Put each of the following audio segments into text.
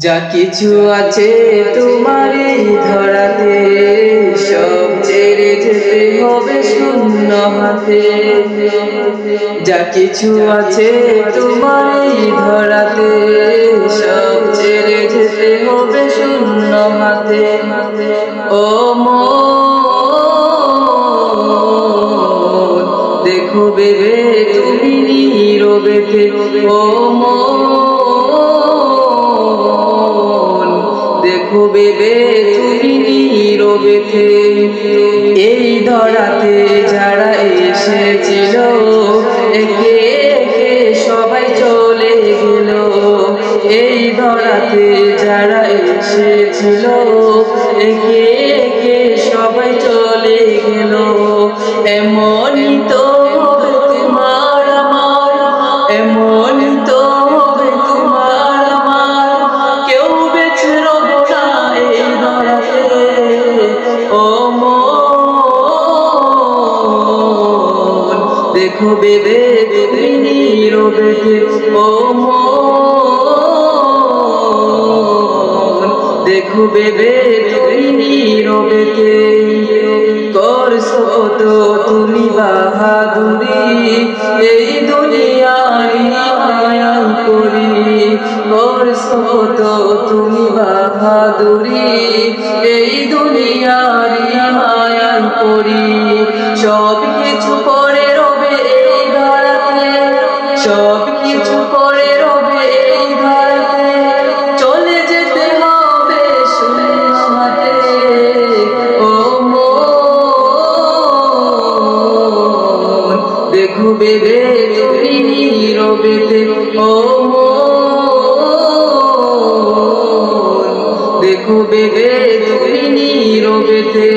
যা কিছু আছে তোমার এই ধরাতে, সব ছেড়ে যেতে হবে শূন্য হাতে। যা কিছু আছে তোমার এই ধরাতে, সব ছেড়ে যেতে হবে শূন্য হাতে। ও মন, দেখো বেবে, তুমি নীরবেতে ও মন বেবে তুমি নীরবেতে এই ধরাতে যারা এসেছিল, একে একে সবাই চলে গেল। এই ধরাতে যারা এসেছিল, একে একে সবাই চলে গেল। এমনই মন, দেখো বেবে তুমি নীরবেতে ও মন, দেখো বেবে তুমি নীরবেতে করছ তো তুমি বাহাদুরি, এই দুনিয়ায় মায়া করি করছ তো তুমি সব কিছু পরে রবে এই ধরাতে সব কিছু পরে রবে এই ধরাতে চলে যেতে হবে শূন্য হাতে ও মন, দেখো বেবে তুমি নীরবেতে। ও মন, দেখো বেবে তুমি নীরবেতে।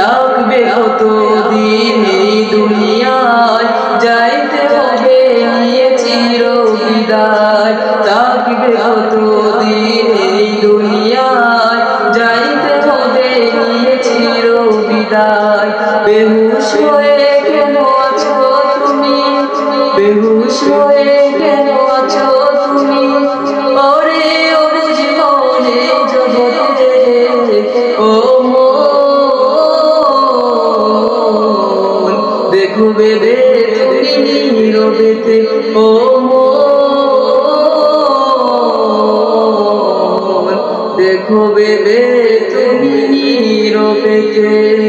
থাকবে কত দিন এই দুনিয়ায়। যাইতে হবে নিয়ে চির বিদায় থাকবে কত দিন এই দুনিয়ায়। যাইতে হবে নিয়ে চির বিদায় বেহুশ হয়ে কেন আছো তুমি? বেহুশ হয়ে দেখো বেবে তুমি নীরবেতে ও দেখো বেবে তুমি নীরবেতে